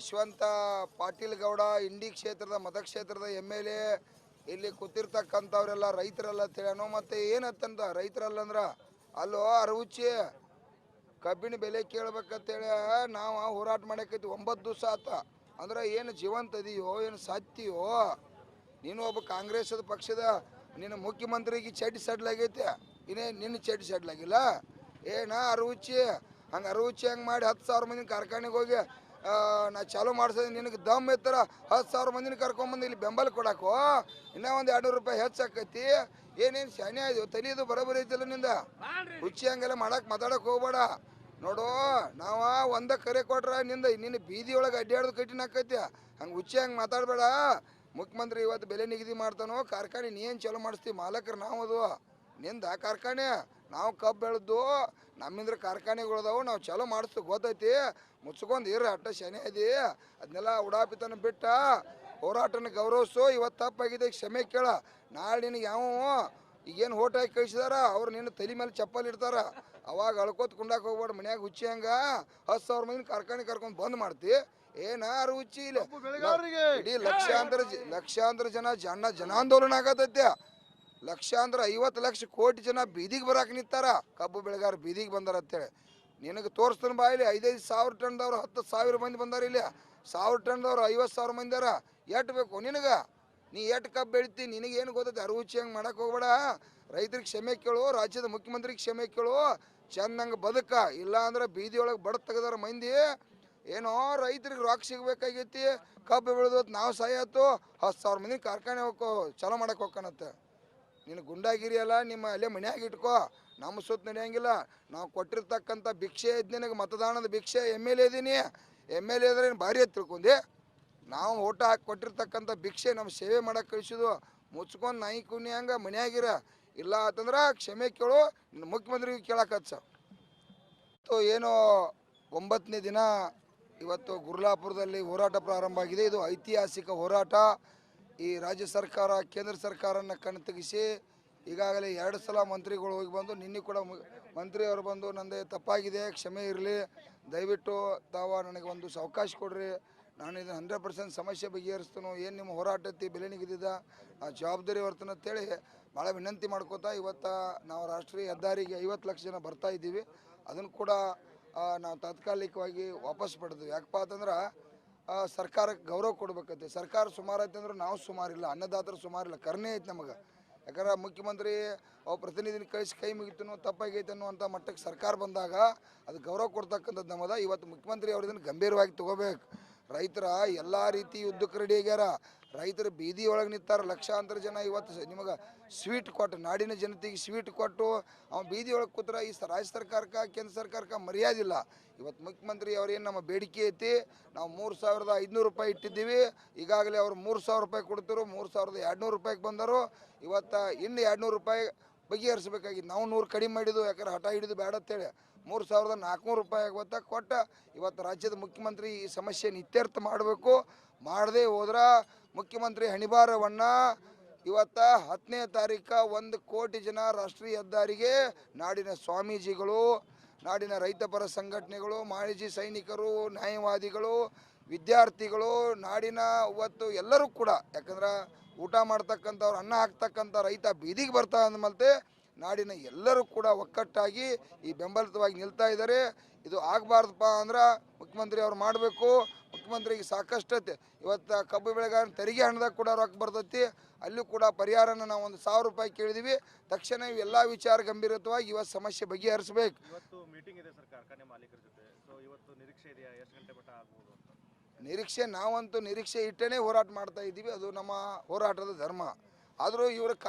ಯಶವಂತ ಪಾಟೀಲ್ ಗೌಡ ಇಂಡಿ ಕ್ಷೇತ್ರದ ಮತಕ್ಷೇತ್ರದ M L A ಇಲ್ಲಿ ಕೂತಿರ್ತಕ್ಕಂಥವ್ರೆಲ್ಲ ರೈತರೆಲ್ಲ ತಿಳ್ಯಾನು ಮತ್ತು ಏನತ್ತಂತ ರೈತರಲ್ಲ ಅಂದ್ರೆ ಅಲ್ಲೋ ಅರವುಚ್ಚಿ ಕಬ್ಬಿನ ಬೆಲೆ ಕೇಳ್ಬೇಕಂತೇಳಿ ನಾವು ಹೋರಾಟ ಮಾಡಕೈತಿ ಒಂಬತ್ತು ದಿವಸ ಆತ. ಅಂದ್ರೆ ಏನು ಜೀವಂತ ಅದಿಯೋ ಏನು ಸತ್ಯೋ ನೀನು ಒಬ್ಬ ಕಾಂಗ್ರೆಸ್ದ ಪಕ್ಷದ, ನಿನ್ನ ಮುಖ್ಯಮಂತ್ರಿಗೆ ಚಡ್ಡಿ ಸಡ್ಲಾಗೈತೆ. ಇನ್ನೇ ನಿನ್ನ ಚಡ್ಡಿ ಸಡ್ಲಾಗಿಲ್ಲ. ಏನ ಅರವುಚ್ಚಿ ಹಂಗೆ ಅರವುಚ್ಚಿ ಹಂಗೆ ಮಾಡಿ ಹತ್ತು ಸಾವಿರ ಮಂದಿ ಕಾರ್ಖಾನೆಗೆ ಹೋಗಿ ನಾ ಚಾಲೂ ಮಾಡ್ಸೋದು ನಿನಗೆ ದಮ್ ಇತ್ತರ ಹತ್ತು ಸಾವಿರ ಮಂದಿನ ಕರ್ಕೊಂಬಂದು ಇಲ್ಲಿ ಬೆಂಬಲ ಕೊಡಾಕೋ ಇನ್ನೂ ಒಂದು ಎರಡು ರೂಪಾಯಿ ಹೆಚ್ಚಾಕೈತಿ ಏನೇನು ಶಾನೆ ಆಯ್ತು ತಲೆದು ಬರೋಬರಿ ಐತಿಲ್ಲ ನಿಂದ. ಹುಚ್ಚಿ ಹಂಗೆಲ್ಲ ಮಾಡಕ್ಕೆ ಮಾತಾಡಕ್ಕೆ ಹೋಗ್ಬೇಡ. ನೋಡು ನಾವ ಒಂದ ಕರೆ ಕೊಟ್ರ ನಿಂದ ನಿನ್ನ ಬೀದಿ ಒಳಗೆ ಅಡ್ಡಾಡೋದು ಕಟ್ಟಿನ ಆಕೈತಿ. ಹಂಗೆ ಹುಚ್ಚಿ ಹಂಗೆ ಮಾತಾಡಬೇಡ. ಮುಖ್ಯಮಂತ್ರಿ ಇವತ್ತು ಬೆಲೆ ನಿಗದಿ ಮಾಡ್ತಾನೋ ಕಾರ್ಖಾನೆ ನೀ ಏನು ಚಾಲೂ ಮಾಡಿಸ್ತೀವಿ ಮಾಲಕರು ನಾವು ಅದು. ನಿಂದ ಕಾರ್ಖಾನೆ ನಾವು ಕಬ್ಬು ಬೆಳೆದು ನಮ್ಮಿಂದ್ರ ಕಾರ್ಖಾನೆಗಳದಾವು ನಾವು ಚಲೋ ಮಾಡಿಸ್ತು ಗೊತ್ತೈತಿ? ಮುಚ್ಕೊಂಡು ಇರ ಅಟ್ಟ ಶನಿ ಐತಿ ಅದನ್ನೆಲ್ಲ ಉಡಾಪಿತನ ಬಿಟ್ಟ ಹೋರಾಟನ ಗೌರವಿಸು ಇವತ್ತು ತಪ್ಪಾಗಿದೆ ಕ್ಷಮೆ ಕೇಳ. ನಾಳೆ ನಿನಗೆ ಯಾವ ಈಗೇನು ಹೋಟಾಗಿ ಹಾಕಿ ಕಳಿಸಿದಾರ ಅವ್ರು ನಿನ್ನ ತಲೆ ಮೇಲೆ ಚಪ್ಪಲ್ ಇಡ್ತಾರ. ಅವಾಗ ಅಳ್ಕೋತ ಕುಂಡಾಕ್ ಹೋಗ್ಬೇಡ ಮನ್ಯಾಗ ಹುಚ್ಚಿ ಹಂಗ ಹತ್ತು ಸಾವಿರ ಮಂದಿನ ಕಾರ್ಖಾನೆ ಕರ್ಕೊಂಡು ಬಂದ್ ಮಾಡ್ತಿ. ಏನಾರು ಹುಚ್ಚಿ ಇಲ್ಲ. ಇಡೀ ಲಕ್ಷಾಂತರ ಲಕ್ಷಾಂತರ ಜನ ಜನ ಜನಾಂದೋಲನ ಆಗತೈತೆ. ಲಕ್ಷಾಂತರ ಐವತ್ತು ಲಕ್ಷ ಕೋಟಿ ಜನ ಬೀದಿಗೆ ಬರಕ್ಕೆ ನಿಂತಾರ. ಕಬ್ಬು ಬೆಳೆಗಾರ ಬೀದಿಗೆ ಬಂದಾರ ಅಂತೇಳಿ. ನಿನಗೆ ತೋರಿಸ್ತಾನ ಬಾ ಇಲ್ಲಿ, ಐದೈದು ಸಾವಿರ ಟನ್ದವ್ರು ಹತ್ತು ಸಾವಿರ ಮಂದಿ ಬಂದಾರ ಇಲ್ಲಿ. ಸಾವಿರ ಟನ್ದವ್ರು ಐವತ್ತು ಸಾವಿರ ಮಂದಿ ಅರ ಎಟ್ ಬೇಕು ನಿನಗೆ? ನೀ ಎಟ್ ಕಬ್ಬು ಬೆಳಿತಿ ನಿನಗೇನು ಗೊತ್ತೈತೆ? ಅರುಚಿ ಹಂಗೆ ಮಾಡಕ್ಕೆ ಹೋಗ್ಬೇಡ. ರೈತರಿಗೆ ಕ್ಷಮೆ ಕೇಳು, ರಾಜ್ಯದ ಮುಖ್ಯಮಂತ್ರಿಗೆ ಕ್ಷಮೆ ಕೇಳು. ಚಂದಂಗೆ ಬದುಕ ಇಲ್ಲ ಅಂದ್ರೆ ಬೀದಿ ಒಳಗೆ ಬಡ ತೆಗದಾರ ಮಂದಿ. ಏನೋ ರೈತರಿಗೆ ರೊಕ್ಕ ಸಿಗ್ಬೇಕಾಗೈತಿ. ಕಬ್ಬು ಬೆಳೆದು ನಾವು ಸಾಯತ್ತು ಹತ್ತು ಸಾವಿರ ಮಂದಿ ಕಾರ್ಖಾನೆ ಹೋಗೋ, ಚಲೋ ಮಾಡಕ್ಕೆ ಹೋಗ್ಕನತ್ತೆ ನಿನ್ನ ಗುಂಡಾಗಿರಿ ಅಲ್ಲ ನಿಮ್ಮ ಅಲ್ಲೇ ಮನ್ಯಾಗ ಇಟ್ಕೋ. ನಮ್ಮ ಸುತ್ತ ನಡೆಯಂಗಿಲ್ಲ. ನಾವು ಕೊಟ್ಟಿರ್ತಕ್ಕಂಥ ಭಿಕ್ಷೆ ಇದ್ದು ನಿನಗೆ ಮತದಾನದ ಭಿಕ್ಷೆ ಎಂ ಎಲ್ ಎ ಇದ್ದೀನಿ. ಎಂ ಎಲ್ ಎ ಅಂದ್ರೆ ಭಾರಿ ತಿಳ್ಕೊಂಡೆ ನಾವು ಓಟ ಹಾಕಿ ಕೊಟ್ಟಿರ್ತಕ್ಕಂಥ ಭಿಕ್ಷೆ ನಮ್ಮ ಸೇವೆ ಮಾಡಕ್ಕೆ ಕಳಿಸಿದ್ವು. ಮುಚ್ಕೊಂಡು ನಾಯಿ ಕುನಿ ಹಂಗೆ ಮನ್ಯಾಗಿರ. ಇಲ್ಲ ಅಂತಂದ್ರೆ ಕ್ಷಮೆ ಕೇಳು. ನಿನ್ನ ಮುಖ್ಯಮಂತ್ರಿಗೆ ಕೇಳಕ್ಕೆ ಸೊ ಏನು ಒಂಬತ್ತನೇ ದಿನ ಇವತ್ತು ಗುರ್ಲಾಪುರದಲ್ಲಿ ಹೋರಾಟ ಪ್ರಾರಂಭ ಆಗಿದೆ. ಇದು ಐತಿಹಾಸಿಕ ಹೋರಾಟ. ಈ ರಾಜ್ಯ ಸರ್ಕಾರ, ಕೇಂದ್ರ ಸರ್ಕಾರನ ತೆಗಿಸಿ ಈಗಾಗಲೇ ಎರಡು ಸಲ ಮಂತ್ರಿಗಳು ಹೋಗಿ ಬಂದು, ನಿನ್ನೆ ಕೂಡ ಮಂತ್ರಿಯವರು ಬಂದು, ನಂದೆ ತಪ್ಪಾಗಿದೆ, ಕ್ಷಮೆ ಇರಲಿ. ದಯವಿಟ್ಟು ತಾವ ನನಗೆ ಒಂದು ಅವಕಾಶ ಕೊಡ್ರಿ. ನಾನು ಇದನ್ನು ಹಂಡ್ರೆಡ್ ಪರ್ಸೆಂಟ್ ಸಮಸ್ಯೆ ಬಗೆಹರಿಸ್ತಾನು, ಏನು ನಿಮ್ಮ ಹೋರಾಟ ಐತಿ, ಬೆಲೆ ನಿಗದಿದ, ಆ ಜವಾಬ್ದಾರಿ ಹೊರ್ತನ ಅಂತೇಳಿ ಭಾಳ ವಿನಂತಿ ಮಾಡ್ಕೋತಾ ಇವತ್ತು ನಾವು ರಾಷ್ಟ್ರೀಯ ಹೆದ್ದಾರಿಗೆ ಐವತ್ತು ಲಕ್ಷ ಜನ ಬರ್ತಾ ಇದ್ದೀವಿ. ಅದನ್ನು ಕೂಡ ನಾವು ತಾತ್ಕಾಲಿಕವಾಗಿ ವಾಪಸ್ ಪಡೆದ್ವಿ. ಯಾಕಪ್ಪ ಅಂತಂದ್ರೆ ಸರ್ಕಾರಕ್ಕೆ ಗೌರವ ಕೊಡ್ಬೇಕೈತಿ. ಸರ್ಕಾರ ಸುಮಾರು ಐತೆ ಅಂದ್ರೆ ನಾವು ಸುಮಾರಿಲ್ಲ, ಅನ್ನದಾತರು ಸುಮಾರಿಲ್ಲ, ಕರ್ಣೆ ಐತೆ ನಮಗೆ. ಯಾಕಂದ್ರೆ ಮುಖ್ಯಮಂತ್ರಿ ಅವ್ರ ಪ್ರತಿನಿಧಿನ ಕಳಿಸಿ ಕೈ ಮುಗಿತನೋ ತಪ್ಪಾಗೈತೆ ಅನ್ನುವಂಥ ಮಟ್ಟಕ್ಕೆ ಸರ್ಕಾರ ಬಂದಾಗ ಅದು ಗೌರವ ಕೊಡ್ತಕ್ಕಂಥದ್ದು ನಮ್ಮದ. ಇವತ್ತು ಮುಖ್ಯಮಂತ್ರಿ ಅವ್ರದನ್ನು ಗಂಭೀರವಾಗಿ ತಗೋಬೇಕು. ರೈತರ ಎಲ್ಲ ರೀತಿ ಯುದ್ಧಕ್ಕೆ ರೆಡಿ ಆಗ್ಯಾರ. ರೈತರು ಬೀದಿ ಒಳಗೆ ನಿಂತಾರ ಲಕ್ಷಾಂತರ ಜನ ಇವತ್ತು ನಿಮಗೆ ಸ್ವೀಟ್ ಕೊಟ್ಟು, ನಾಡಿನ ಜನತೆಗೆ ಸ್ವೀಟ್ ಕೊಟ್ಟು ಅವ್ನು ಬೀದಿ ಒಳಗೆ ಕೂತ್ರ ಈ ರಾಜ್ಯ ಸರ್ಕಾರಕ್ಕೆ, ಕೇಂದ್ರ ಸರ್ಕಾರಕ್ಕೆ ಮರ್ಯಾದಿಲ್ಲ ಇವತ್ತು ಮುಖ್ಯಮಂತ್ರಿ ಅವ್ರೇನು ನಮ್ಮ ಬೇಡಿಕೆ ಐತಿ, ನಾವು ಮೂರು ಸಾವಿರದ ಐದುನೂರು ರೂಪಾಯಿ ಇಟ್ಟಿದ್ದೀವಿ, ಈಗಾಗಲೇ ಅವ್ರು ಮೂರು ಸಾವಿರ ರೂಪಾಯಿ ಕೊಡ್ತಿರು, ಮೂರು ಸಾವಿರದ ಎರಡುನೂರು ರೂಪಾಯಿಗೆ ಬಂದರು. ಇವತ್ತು ಇನ್ನು ಎರಡುನೂರು ರೂಪಾಯಿ ಬಗೆಹರಿಸಬೇಕಾಗಿ ನಾವು ನೂರು ಕಡಿಮೆ ಮಾಡಿದ್ದು, ಯಾಕಂದ್ರೆ ಹಠ ಹಿಡಿದು ಬೇಡ ಅಂತೇಳಿ ಮೂರು ಸಾವಿರದ ನಾಲ್ಕುನೂರು ರೂಪಾಯಿ ಆಗುತ್ತಾ ಕೊಟ್ಟ, ಇವತ್ತು ರಾಜ್ಯದ ಮುಖ್ಯಮಂತ್ರಿ ಈ ಸಮಸ್ಯೆ ಇತ್ಯರ್ಥ ಮಾಡಬೇಕು. ಮಾಡದೆ ಹೋದ್ರೆ ಮುಖ್ಯಮಂತ್ರಿ ಹಣಿಬಾರವನ್ನು ಇವತ್ತ ಹತ್ತನೇ ತಾರೀಕ ಒಂದು ಕೋಟಿ ಜನ ರಾಷ್ಟ್ರೀಯ ಹೆದ್ದಾರಿಗೆ ನಾಡಿನ ಸ್ವಾಮೀಜಿಗಳು, ನಾಡಿನ ರೈತಪರ ಸಂಘಟನೆಗಳು, ಮಾಜಿ ಸೈನಿಕರು, ನ್ಯಾಯವಾದಿಗಳು, ವಿದ್ಯಾರ್ಥಿಗಳು, ನಾಡಿನ ಇವತ್ತು ಎಲ್ಲರೂ ಕೂಡ, ಯಾಕಂದ್ರೆ ಊಟ ಮಾಡ್ತಕ್ಕಂಥವ್ರು, ಅನ್ನ ಹಾಕ್ತಕ್ಕಂಥ ರೈತ ಬೀದಿಗೆ ಬರ್ತಾ ಅಂದಮಲ್ತೆ ನಾಡಿನ ಎಲ್ಲರೂ ಕೂಡ ಒಕ್ಕಟ್ಟಾಗಿ ಈ ಬೆಂಬಲಿತವಾಗಿ ನಿಲ್ತಾ ಇದ್ದಾರೆ. ಇದು ಆಗಬಾರ್ದಪ್ಪ ಅಂದ್ರೆ ಮುಖ್ಯಮಂತ್ರಿ ಅವ್ರು ಮಾಡಬೇಕು. ಮುಖ್ಯಮಂತ್ರಿಗೆ ಸಾಕಷ್ಟು ಇವತ್ತು ಕಬ್ಬು ಬೆಳೆಗಾರ ತೆರಿಗೆ ಹಣದಾಗ ಕೂಡ ರೊಕ್ಕ ಬರ್ತೈತಿ. ಅಲ್ಲೂ ಕೂಡ ಪರಿಹಾರನ ನಾವು ಒಂದು ಸಾವಿರ ರೂಪಾಯಿ ಕೇಳಿದೀವಿ. ತಕ್ಷಣ ಇವೆಲ್ಲ ವಿಚಾರ ಗಂಭೀರತವಾಗಿ ಇವತ್ತು ಸಮಸ್ಯೆ ಬಗೆಹರಿಸಬೇಕು. ನಿರೀಕ್ಷೆ ನಾವಂತೂ ನಿರೀಕ್ಷೆ ಇಟ್ಟೇ ಹೋರಾಟ ಮಾಡ್ತಾ ಇದ್ದೀವಿ. ಅದು ನಮ್ಮ ಹೋರಾಟದ ಧರ್ಮ. ಆದರೂ ಇವರ